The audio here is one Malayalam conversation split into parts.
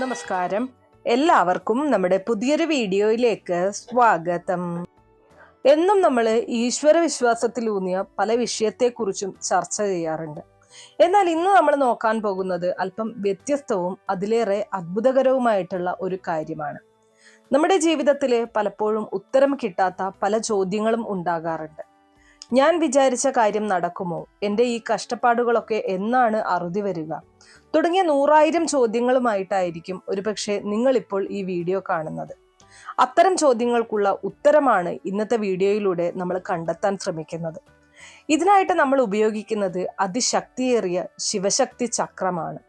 നമസ്കാരം. എല്ലാവർക്കും നമ്മുടെ പുതിയൊരു വീഡിയോയിലേക്ക് സ്വാഗതം. എന്നും നമ്മൾ ഈശ്വര വിശ്വാസത്തിലൂന്നിയ പല വിഷയത്തെക്കുറിച്ചും ചർച്ച ചെയ്യാറുണ്ട്. എന്നാൽ ഇന്ന് നമ്മൾ നോക്കാൻ പോകുന്നത് അല്പം വ്യത്യസ്തവും അതിലേറെ അത്ഭുതകരവുമായിട്ടുള്ള ഒരു കാര്യമാണ്. നമ്മുടെ ജീവിതത്തിൽ പലപ്പോഴും ഉത്തരം കിട്ടാത്ത പല ചോദ്യങ്ങളും ഉണ്ടാകാറുണ്ട്. ഞാൻ വിചാരിച്ച കാര്യം നടക്കുമോ? എന്റെ ഈ കഷ്ടപ്പാടുകളൊക്കെ എന്നാണ് അറുതി വരിക. തുടങ്ങിയ നൂറായിരം ചോദ്യങ്ങളുമായിട്ടായിരിക്കും ഒരുപക്ഷെ നിങ്ങളിപ്പോൾ ഈ വീഡിയോ കാണുന്നത്. അത്തരം ചോദ്യങ്ങൾക്കുള്ള ഉത്തരമാണ് ഇന്നത്തെ വീഡിയോയിലൂടെ നമ്മൾ കണ്ടെത്താൻ ശ്രമിക്കുന്നത്. ഇതിനായിട്ട് നമ്മൾ ഉപയോഗിക്കുന്നത് അതിശക്തിയേറിയ ശിവശക്തി ചക്രമാണ്.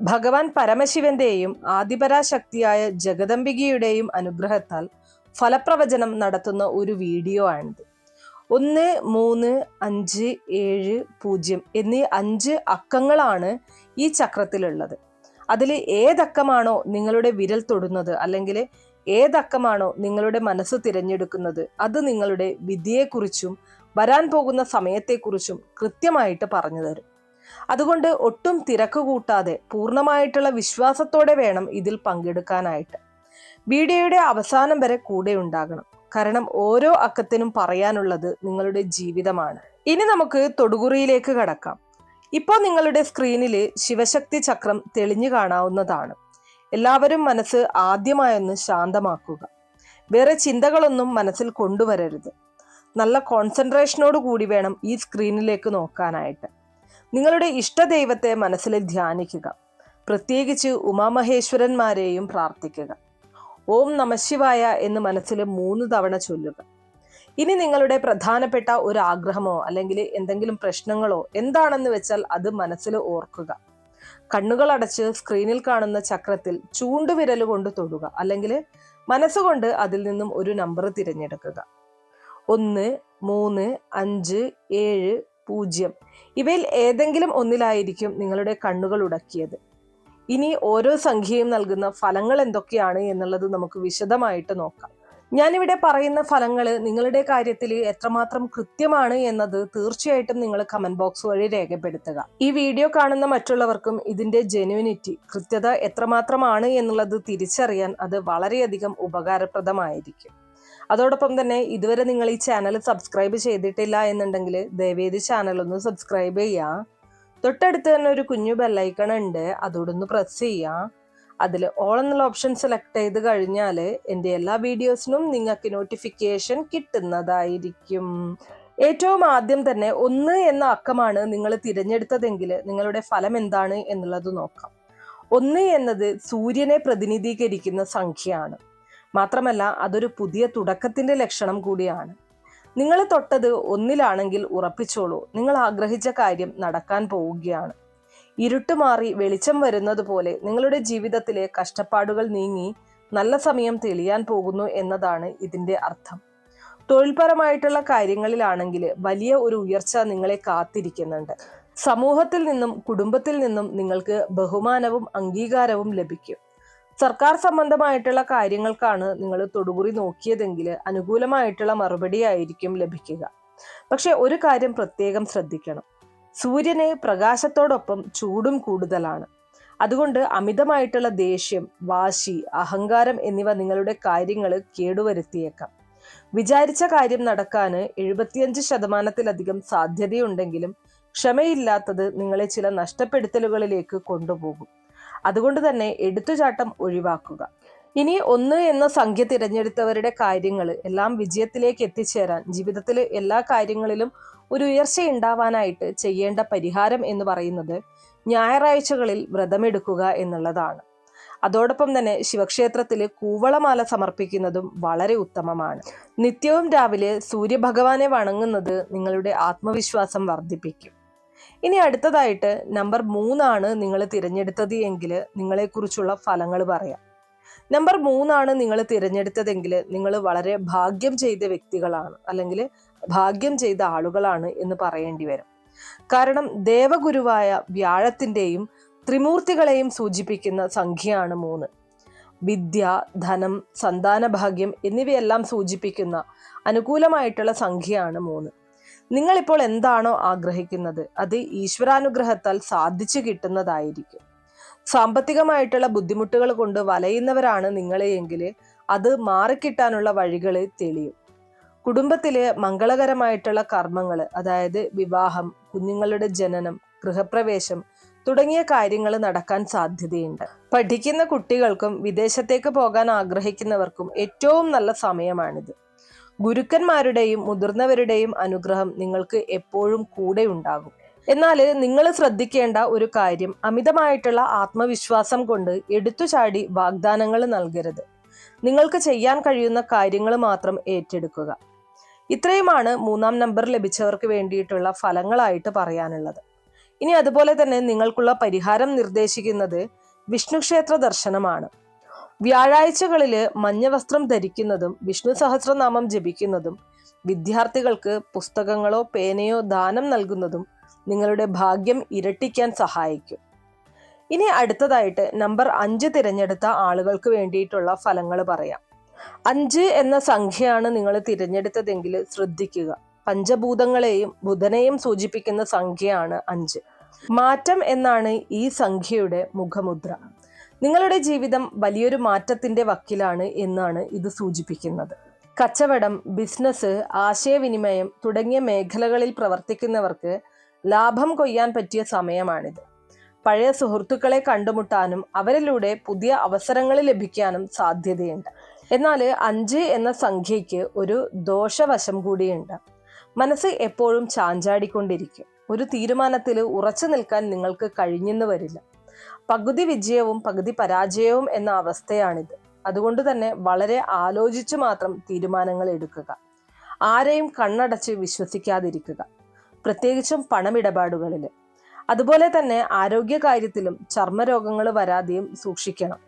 ഭഗവാൻ പരമശിവന്റെയും ആദിപരാശക്തിയായ ജഗദംബികയുടെയും അനുഗ്രഹത്താൽ ഫലപ്രവചനം നടത്തുന്ന ഒരു വീഡിയോ ആണിത്. ഒന്ന് മൂന്ന് അഞ്ച് ഏഴ് പൂജ്യം എന്നീ അഞ്ച് അക്കങ്ങളാണ് ഈ ചക്രത്തിലുള്ളത്. അതിൽ ഏതക്കമാണോ നിങ്ങളുടെ വിരൽ തൊടുന്നത്? അല്ലെങ്കിൽ ഏതക്കമാണോ നിങ്ങളുടെ മനസ്സ് തിരഞ്ഞെടുക്കുന്നത്? അത് നിങ്ങളുടെ വിധിയെക്കുറിച്ചും വരാൻ പോകുന്ന സമയത്തെക്കുറിച്ചും കൃത്യമായിട്ട് പറഞ്ഞു തരും. അതുകൊണ്ട് ഒട്ടും തിരക്ക് കൂട്ടാതെ പൂർണമായിട്ടുള്ള വിശ്വാസത്തോടെ വേണം ഇതിൽ പങ്കെടുക്കാനായിട്ട്. വീഡിയോയുടെ അവസാനം വരെ കൂടെ ഉണ്ടാകണം. കാരണം ഓരോ അക്കത്തിനും പറയാനുള്ളത് നിങ്ങളുടെ ജീവിതമാണ്. ഇനി നമുക്ക് തൊടുകുറിയിലേക്ക് കടക്കാം. ഇപ്പോൾ നിങ്ങളുടെ സ്ക്രീനിൽ ശിവശക്തി ചക്രം തെളിഞ്ഞു കാണാവുന്നതാണ്. എല്ലാവരും മനസ്സ് ആദ്യമായൊന്ന് ശാന്തമാക്കുക. വേറെ ചിന്തകളൊന്നും മനസ്സിൽ കൊണ്ടുവരരുത്. നല്ല കോൺസെൻട്രേഷനോട് കൂടി വേണം ഈ സ്ക്രീനിലേക്ക് നോക്കാനായിട്ട്. നിങ്ങളുടെ ഇഷ്ടദൈവത്തെ മനസ്സിൽ ധ്യാനിക്കുക. പ്രത്യേകിച്ച് ഉമാമഹേശ്വരന്മാരെയും പ്രാർത്ഥിക്കുക. ഓം നമശിവായ എന്ന് മനസ്സിൽ മൂന്ന് തവണ ചൊല്ലുക. ഇനി നിങ്ങളുടെ പ്രധാനപ്പെട്ട ഒരു ആഗ്രഹമോ അല്ലെങ്കിൽ എന്തെങ്കിലും പ്രശ്നങ്ങളോ എന്താണെന്ന് വെച്ചാൽ അത് മനസ്സിൽ ഓർക്കുക. കണ്ണുകൾ അടച്ച് സ്ക്രീനിൽ കാണുന്ന ചക്രത്തിൽ ചൂണ്ടുവിരൽ കൊണ്ട് തൊടുക അല്ലെങ്കിൽ മനസ്സുകൊണ്ട് അതിൽ നിന്നും ഒരു നമ്പർ തിരഞ്ഞെടുക്കുക. ഒന്ന് മൂന്ന് അഞ്ച് ഏഴ് പൂജ്യം ഇവയിൽ ഏതെങ്കിലും ഒന്നിലായിരിക്കും നിങ്ങളുടെ കണ്ണുകൾ ഉടക്കിയത്. ഇനി ഓരോ സംഖ്യയും നൽകുന്ന ഫലങ്ങൾ എന്തൊക്കെയാണ് എന്നുള്ളത് നമുക്ക് വിശദമായിട്ട് നോക്കാം. ഞാനിവിടെ പറയുന്ന ഫലങ്ങൾ നിങ്ങളുടെ കാര്യത്തിൽ എത്രമാത്രം കൃത്യമാണ് എന്നത് തീർച്ചയായിട്ടും നിങ്ങൾ കമന്റ് ബോക്സ് വഴി രേഖപ്പെടുത്തുക. ഈ വീഡിയോ കാണുന്ന മറ്റുള്ളവർക്കും ഇതിന്റെ ജെന്യൂനിറ്റി കൃത്യത എത്രമാത്രമാണ് എന്നുള്ളത് തിരിച്ചറിയാൻ അത് വളരെയധികം ഉപകാരപ്രദമായിരിക്കും. അതോടൊപ്പം തന്നെ ഇതുവരെ നിങ്ങൾ ഈ ചാനൽ സബ്സ്ക്രൈബ് ചെയ്തിട്ടില്ല എന്നുണ്ടെങ്കിൽ ദയവേദി ചാനൽ ഒന്ന് സബ്സ്ക്രൈബ് ചെയ്യുക. തൊട്ടടുത്ത് തന്നെ ഒരു കുഞ്ഞു ബെല്ലൈക്കൺ ഉണ്ട്. അതോടൊന്ന് പ്രസ് ചെയ്യാം. അതിൽ ഓൾ എന്നുള്ള ഓപ്ഷൻ സെലക്ട് ചെയ്ത് കഴിഞ്ഞാൽ എന്റെ എല്ലാ വീഡിയോസിനും നിങ്ങൾക്ക് നോട്ടിഫിക്കേഷൻ കിട്ടുന്നതായിരിക്കും. ഏറ്റവും ആദ്യം തന്നെ ഒന്ന് എന്ന അക്കമാണ് നിങ്ങൾ തിരഞ്ഞെടുത്തതെങ്കിൽ നിങ്ങളുടെ ഫലം എന്താണ് എന്നുള്ളത് നോക്കാം. ഒന്ന് എന്നത് സൂര്യനെ പ്രതിനിധീകരിക്കുന്ന സംഖ്യയാണ്. മാത്രമല്ല അതൊരു പുതിയ തുടക്കത്തിന്റെ ലക്ഷണം കൂടിയാണ്. നിങ്ങൾ തൊട്ടത് ഒന്നിലാണെങ്കിൽ ഉറപ്പിച്ചോളൂ. നിങ്ങൾ ആഗ്രഹിച്ച കാര്യം നടക്കാൻ പോവുകയാണ്. ഇരുട്ട് മാറി വെളിച്ചം വരുന്നത് പോലെ നിങ്ങളുടെ ജീവിതത്തിലെ കഷ്ടപ്പാടുകൾ നീങ്ങി നല്ല സമയം തെളിയാൻ പോകുന്നു എന്നതാണ് ഇതിന്റെ അർത്ഥം. തൊഴിൽപരമായിട്ടുള്ള കാര്യങ്ങളിലാണെങ്കിൽ വലിയ ഒരു ഉയർച്ച നിങ്ങളെ കാത്തിരിക്കുന്നുണ്ട്. സമൂഹത്തിൽ നിന്നും കുടുംബത്തിൽ നിന്നും നിങ്ങൾക്ക് ബഹുമാനവും അംഗീകാരവും ലഭിക്കും. സർക്കാർ സംബന്ധമായിട്ടുള്ള കാര്യങ്ങൾക്കാണ് നിങ്ങൾ തൊടുകുറി നോക്കിയതെങ്കിൽ അനുകൂലമായിട്ടുള്ള മറുപടി ആയിരിക്കും ലഭിക്കുക. പക്ഷെ ഒരു കാര്യം പ്രത്യേകം ശ്രദ്ധിക്കണം. സൂര്യന് പ്രകാശത്തോടൊപ്പം ചൂടും കൂടുതലാണ്. അതുകൊണ്ട് അമിതമായിട്ടുള്ള ദേഷ്യം വാശി അഹങ്കാരം എന്നിവ നിങ്ങളുടെ കാര്യങ്ങൾ കേടുവരുത്തിയേക്കാം. വിചാരിച്ച കാര്യം നടക്കാൻ എഴുപത്തിയഞ്ച് ശതമാനത്തിലധികം സാധ്യതയുണ്ടെങ്കിലും ക്ഷമയില്ലാത്തത് നിങ്ങളെ ചില നഷ്ടപ്പെടുത്തലുകളിലേക്ക് കൊണ്ടുപോകും. അതുകൊണ്ട് തന്നെ എടുത്തുചാട്ടം ഒഴിവാക്കുക. ഇനി ഒന്ന് എന്ന സംഖ്യ തിരഞ്ഞെടുത്തവരുടെ കാര്യങ്ങൾ എല്ലാം വിജയത്തിലേക്ക് എത്തിച്ചേരാൻ ജീവിതത്തിൽ എല്ലാ കാര്യങ്ങളിലും ഒരു ഉയർച്ച ഉണ്ടാവാനായിട്ട് ചെയ്യേണ്ട പരിഹാരം എന്ന് പറയുന്നത് ഞായറാഴ്ചകളിൽ വ്രതമെടുക്കുക എന്നുള്ളതാണ്. അതോടൊപ്പം തന്നെ ശിവക്ഷേത്രത്തിൽ കൂവളമാല സമർപ്പിക്കുന്നതും വളരെ ഉത്തമമാണ്. നിത്യവും രാവിലെ സൂര്യഭഗവാനെ വണങ്ങുന്നത് നിങ്ങളുടെ ആത്മവിശ്വാസം വർദ്ധിപ്പിക്കും. ഇനി അടുത്തതായിട്ട് നമ്പർ മൂന്നാണ് നിങ്ങൾ തിരഞ്ഞെടുത്തത് എങ്കിൽ നിങ്ങളെക്കുറിച്ചുള്ള ഫലങ്ങൾ പറയാം. നമ്പർ മൂന്നാണ് നിങ്ങൾ തിരഞ്ഞെടുത്തതെങ്കിൽ നിങ്ങൾ വളരെ ഭാഗ്യം ചെയ്ത വ്യക്തികളാണ് അല്ലെങ്കിൽ ഭാഗ്യം ചെയ്ത ആളുകളാണ് എന്ന് പറയേണ്ടി വരും. കാരണം ദേവഗുരുവായ വ്യാഴത്തിന്റെയും ത്രിമൂർത്തികളെയും സൂചിപ്പിക്കുന്ന സംഖ്യയാണ് മൂന്ന്. വിദ്യ ധനം സന്താന ഭാഗ്യം എന്നിവയെല്ലാം സൂചിപ്പിക്കുന്ന അനുകൂലമായിട്ടുള്ള സംഖ്യയാണ് മൂന്ന്. നിങ്ങളിപ്പോൾ എന്താണോ ആഗ്രഹിക്കുന്നത്? അത് ഈശ്വരാനുഗ്രഹത്താൽ സാധിച്ചു കിട്ടുന്നതായിരിക്കും. സാമ്പത്തികമായിട്ടുള്ള ബുദ്ധിമുട്ടുകൾ കൊണ്ട് വലയുന്നവരാണ് നിങ്ങളെയെങ്കിൽ അത് മാറിക്കിട്ടാനുള്ള വഴികൾ തെളിയും. കുടുംബത്തിലെ മംഗളകരമായിട്ടുള്ള കർമ്മങ്ങൾ അതായത് വിവാഹം കുഞ്ഞുങ്ങളുടെ ജനനം ഗൃഹപ്രവേശം തുടങ്ങിയ കാര്യങ്ങൾ നടക്കാൻ സാധ്യതയുണ്ട്. പഠിക്കുന്ന കുട്ടികൾക്കും വിദേശത്തേക്ക് പോകാൻ ആഗ്രഹിക്കുന്നവർക്കും ഏറ്റവും നല്ല സമയമാണിത്. ഗുരുക്കന്മാരുടെയും മുതിർന്നവരുടെയും അനുഗ്രഹം നിങ്ങൾക്ക് എപ്പോഴും കൂടെ ഉണ്ടാകും. എന്നാൽ നിങ്ങൾ ശ്രദ്ധിക്കേണ്ട ഒരു കാര്യം അമിതമായിട്ടുള്ള ആത്മവിശ്വാസം കൊണ്ട് എടുത്തുചാടി വാഗ്ദാനങ്ങൾ നൽകരുത്. നിങ്ങൾക്ക് ചെയ്യാൻ കഴിയുന്ന കാര്യങ്ങൾ മാത്രം ഏറ്റെടുക്കുക. ഇത്രയുമാണ് മൂന്നാം നമ്പർ ലഭിച്ചവർക്ക് വേണ്ടിയിട്ടുള്ള ഫലങ്ങളായിട്ട് പറയാനുള്ളത്. ഇനി അതുപോലെ തന്നെ നിങ്ങൾക്കുള്ള പരിഹാരം നിർദ്ദേശിക്കുന്നത് വിഷ്ണുക്ഷേത്ര ദർശനമാണ്. വ്യാഴാഴ്ചകളിൽ മഞ്ഞ വസ്ത്രം ധരിക്കുന്നതും വിഷ്ണു സഹസ്രനാമം ജപിക്കുന്നതും വിദ്യാർത്ഥികൾക്ക് പുസ്തകങ്ങളോ പേനയോ ദാനം നൽകുന്നതും നിങ്ങളുടെ ഭാഗ്യം ഇരട്ടിക്കാൻ സഹായിക്കും. ഇനി അടുത്തതായിട്ട് നമ്പർ അഞ്ച് തിരഞ്ഞെടുത്ത ആളുകൾക്ക് വേണ്ടിയിട്ടുള്ള ഫലങ്ങൾ പറയാം. അഞ്ച് എന്ന സംഖ്യയാണ് നിങ്ങൾ തിരഞ്ഞെടുത്തതെങ്കിൽ ശ്രദ്ധിക്കുക. പഞ്ചഭൂതങ്ങളെയും ബുധനെയും സൂചിപ്പിക്കുന്ന സംഖ്യയാണ് അഞ്ച്. മാറ്റം എന്നാണ് ഈ സംഖ്യയുടെ മുഖമുദ്ര. നിങ്ങളുടെ ജീവിതം വലിയൊരു മാറ്റത്തിന്റെ വക്കിലാണ് എന്നാണ് ഇത് സൂചിപ്പിക്കുന്നത്. കച്ചവടം ബിസിനസ് ആശയവിനിമയം തുടങ്ങിയ മേഖലകളിൽ പ്രവർത്തിക്കുന്നവർക്ക് ലാഭം കൊയ്യാൻ പറ്റിയ സമയമാണിത്. പഴയ സുഹൃത്തുക്കളെ കണ്ടുമുട്ടാനും അവരിലൂടെ പുതിയ അവസരങ്ങൾ ലഭിക്കാനും സാധ്യതയുണ്ട്. എന്നാൽ അഞ്ച് എന്ന സംഖ്യയ്ക്ക് ഒരു ദോഷവശം കൂടിയുണ്ട്. മനസ്സ് എപ്പോഴും ചാഞ്ചാടിക്കൊണ്ടിരിക്കും. ഒരു തീരുമാനത്തിൽ ഉറച്ചു നിൽക്കാൻ നിങ്ങൾക്ക് കഴിഞ്ഞെന്ന് വരില്ല. പകുതി വിജയവും പകുതി പരാജയവും എന്ന അവസ്ഥയാണിത്. അതുകൊണ്ട് തന്നെ വളരെ ആലോചിച്ചു മാത്രം തീരുമാനങ്ങൾ എടുക്കുക. ആരെയും കണ്ണടച്ച് വിശ്വസിക്കാതിരിക്കുക. പ്രത്യേകിച്ചും പണമിടപാടുകളിൽ അതുപോലെ തന്നെ ആരോഗ്യകാര്യത്തിലും ചർമ്മരോഗങ്ങൾ വരാതെയും സൂക്ഷിക്കണം.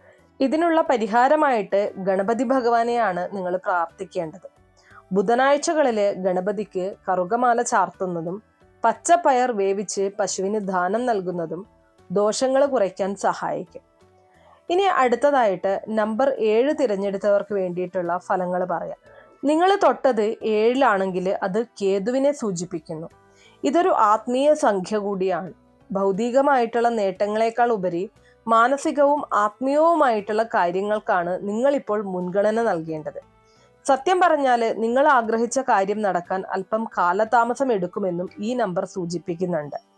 ഇതിനുള്ള പരിഹാരമായിട്ട് ഗണപതി ഭഗവാനെയാണ് നിങ്ങൾ പ്രാർത്ഥിക്കേണ്ടത്. ബുധനാഴ്ചകളിൽ ഗണപതിക്ക് കറുകമാല ചാർത്തുന്നതും പച്ചപ്പയർ വേവിച്ച് പശുവിന് ദാനം നൽകുന്നതും ദോഷങ്ങൾ കുറയ്ക്കാൻ സഹായിക്കും. ഇനി അടുത്തതായിട്ട് നമ്പർ ഏഴ് തിരഞ്ഞെടുത്തവർക്ക് വേണ്ടിയിട്ടുള്ള ഫലങ്ങൾ പറയാം. നിങ്ങൾ തൊട്ടത് ഏഴിലാണെങ്കിൽ അത് കേതുവിനെ സൂചിപ്പിക്കുന്നു. ഇതൊരു ആത്മീയ സംഖ്യ കൂടിയാണ്. ഭൗതികമായിട്ടുള്ള നേട്ടങ്ങളെക്കാൾ ഉപരി മാനസികവും ആത്മീയവുമായിട്ടുള്ള കാര്യങ്ങൾക്കാണ് നിങ്ങളിപ്പോൾ മുൻഗണന നൽകേണ്ടത്. സത്യം പറഞ്ഞാൽ നിങ്ങൾ ആഗ്രഹിച്ച കാര്യം നടക്കാൻ അല്പം കാലതാമസം എടുക്കുമെന്നും ഈ നമ്പർ സൂചിപ്പിക്കുന്നുണ്ട്.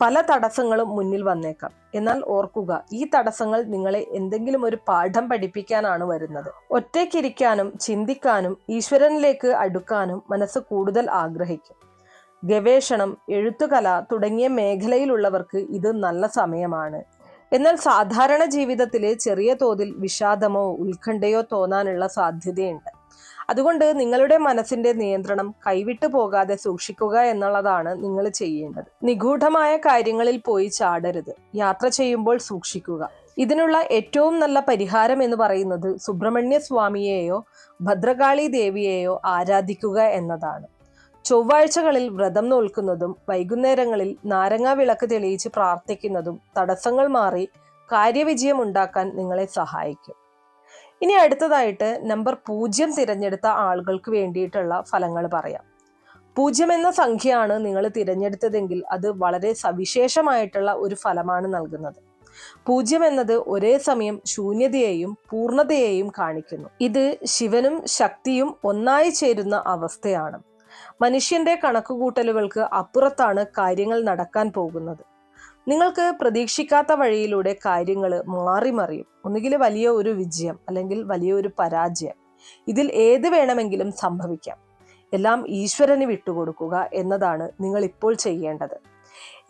പല തടസ്സങ്ങളും മുന്നിൽ വന്നേക്കാം. എന്നാൽ ഓർക്കുക ഈ തടസ്സങ്ങൾ നിങ്ങളെ എന്തെങ്കിലും ഒരു പാഠം പഠിപ്പിക്കാനാണ് വരുന്നത്. ഒറ്റയ്ക്കിരിക്കാനും ചിന്തിക്കാനും ഈശ്വരനിലേക്ക് അടുക്കാനും മനസ്സ് കൂടുതൽ ആഗ്രഹിക്കും. ഗവേഷണം എഴുത്തുകല തുടങ്ങിയ മേഖലയിലുള്ളവർക്ക് ഇത് നല്ല സമയമാണ്. എന്നാൽ സാധാരണ ജീവിതത്തിലെ ചെറിയ തോതിൽ വിഷാദമോ ഉത്കണ്ഠയോ തോന്നാനുള്ള സാധ്യതയുണ്ട്. അതുകൊണ്ട് നിങ്ങളുടെ മനസ്സിന്റെ നിയന്ത്രണം കൈവിട്ടു പോകാതെ സൂക്ഷിക്കുക എന്നുള്ളതാണ് നിങ്ങൾ ചെയ്യേണ്ടത്. നിഗൂഢമായ കാര്യങ്ങളിൽ പോയി ചാടരുത്. യാത്ര ചെയ്യുമ്പോൾ സൂക്ഷിക്കുക. ഇതിനുള്ള ഏറ്റവും നല്ല പരിഹാരം എന്ന് പറയുന്നത് സുബ്രഹ്മണ്യ സ്വാമിയെയോ ഭദ്രകാളി ദേവിയെയോ ആരാധിക്കുക എന്നതാണ്. ചൊവ്വാഴ്ചകളിൽ വ്രതം നോൽക്കുന്നതും വൈകുന്നേരങ്ങളിൽ നാരങ്ങ വിളക്ക് തെളിയിച്ച് പ്രാർത്ഥിക്കുന്നതും തടസ്സങ്ങൾ മാറി കാര്യവിജയം ഉണ്ടാക്കാൻ നിങ്ങളെ സഹായിക്കും. ഇനി അടുത്തതായിട്ട് നമ്പർ പൂജ്യം തിരഞ്ഞെടുത്ത ആളുകൾക്ക് വേണ്ടിയിട്ടുള്ള ഫലങ്ങൾ പറയാം. പൂജ്യം എന്ന സംഖ്യയാണ് നിങ്ങൾ തിരഞ്ഞെടുത്തതെങ്കിൽ അത് വളരെ സവിശേഷമായിട്ടുള്ള ഒരു ഫലമാണ് നൽകുന്നത്. പൂജ്യം എന്നത് ഒരേ സമയം ശൂന്യതയെയും പൂർണതയെയും കാണിക്കുന്നു. ഇത് ശിവനും ശക്തിയും ഒന്നായി ചേരുന്ന അവസ്ഥയാണ്. മനുഷ്യന്റെ കണക്കുകൂട്ടലുകൾക്ക് അപ്പുറത്താണ് കാര്യങ്ങൾ നടക്കാൻ പോകുന്നത്. നിങ്ങൾക്ക് പ്രതീക്ഷിക്കാത്ത വഴിയിലൂടെ കാര്യങ്ങൾ മാറി മറിയും. ഒന്നുകിൽ വലിയ ഒരു വിജയം അല്ലെങ്കിൽ വലിയ ഒരു പരാജയം. ഇതിൽ ഏത് വേണമെങ്കിലും സംഭവിക്കാം. എല്ലാം ഈശ്വരന് വിട്ടുകൊടുക്കുക എന്നതാണ് നിങ്ങൾ ഇപ്പോൾ ചെയ്യേണ്ടത്.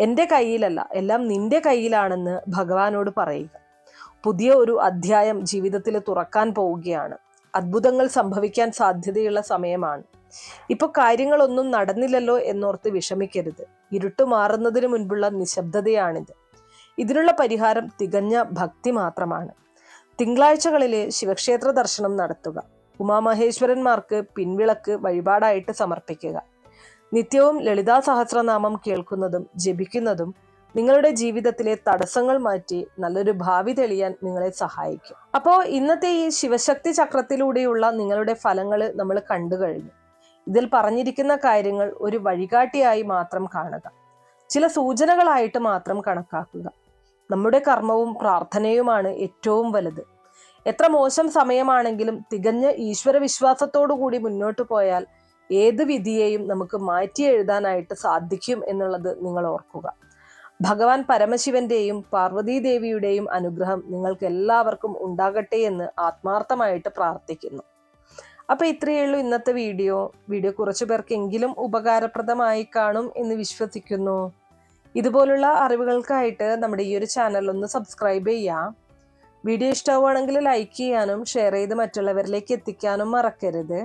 എന്റെ കയ്യിലല്ല എല്ലാം നിന്റെ കയ്യിലാണെന്ന് ഭഗവാനോട് പറയുക. പുതിയ ഒരു അധ്യായം ജീവിതത്തിൽ തുറക്കാൻ പോവുകയാണ്. അത്ഭുതങ്ങൾ സംഭവിക്കാൻ സാധ്യതയുള്ള സമയമാണ്. ഇപ്പൊ കാര്യങ്ങളൊന്നും നടന്നില്ലല്ലോ എന്നോർത്ത് വിഷമിക്കരുത്. ഇരുട്ട് മാറുന്നതിന് മുൻപുള്ള നിശബ്ദതയാണിത്. ഇതിനുള്ള പരിഹാരം തികഞ്ഞ ഭക്തി മാത്രമാണ്. തിങ്കളാഴ്ചകളിലെ ശിവക്ഷേത്ര ദർശനം നടത്തുക. ഉമാമഹേശ്വരന്മാർക്ക് പിൻവിളക്ക് വഴിപാടായിട്ട് സമർപ്പിക്കുക. നിത്യവും ലളിതാ സഹസ്രനാമം കേൾക്കുന്നതും ജപിക്കുന്നതും നിങ്ങളുടെ ജീവിതത്തിലെ തടസ്സങ്ങൾ മാറ്റി നല്ലൊരു ഭാവി തെളിയാൻ നിങ്ങളെ സഹായിക്കും. അപ്പോൾ ഇന്നത്തെ ഈ ശിവശക്തി ചക്രത്തിലൂടെയുള്ള നിങ്ങളുടെ ഫലങ്ങൾ നമ്മൾ കണ്ടു കഴിഞ്ഞു. ഇതിൽ പറഞ്ഞിരിക്കുന്ന കാര്യങ്ങൾ ഒരു വഴികാട്ടിയായി മാത്രം കാണുക. ചില സൂചനകളായിട്ട് മാത്രം കണക്കാക്കുക. നമ്മുടെ കർമ്മവും പ്രാർത്ഥനയുമാണ് ഏറ്റവും വലുത്. എത്ര മോശം സമയമാണെങ്കിലും തികഞ്ഞ ഈശ്വര വിശ്വാസത്തോടുകൂടി മുന്നോട്ട് പോയാൽ ഏത് വിധിയെയും നമുക്ക് മാറ്റി എഴുതാനായിട്ട് സാധിക്കും എന്നുള്ളത് നിങ്ങൾ ഓർക്കുക. ഭഗവാൻ പരമശിവന്റെയും പാർവതീദേവിയുടെയും അനുഗ്രഹം നിങ്ങൾക്ക് എല്ലാവർക്കും ഉണ്ടാകട്ടെ എന്ന് ആത്മാർത്ഥമായിട്ട് പ്രാർത്ഥിക്കുന്നു. അപ്പൊ ഇത്രയേ ഉള്ളൂ ഇന്നത്തെ വീഡിയോ. വീഡിയോ കുറച്ചു പേർക്കെങ്കിലും ഉപകാരപ്രദമായി കാണും എന്ന് വിശ്വസിക്കുന്നു. ഇതുപോലുള്ള അറിവുകൾക്കായിട്ട് നമ്മുടെ ഈ ഒരു ചാനൽ ഒന്ന് സബ്സ്ക്രൈബ് ചെയ്യാം. വീഡിയോ ഇഷ്ടമാവുകയാണെങ്കിൽ ലൈക്ക് ചെയ്യാനും ഷെയർ ചെയ്ത് മറ്റുള്ളവരിലേക്ക് എത്തിക്കാനും മറക്കരുത്.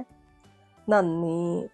നന്ദി.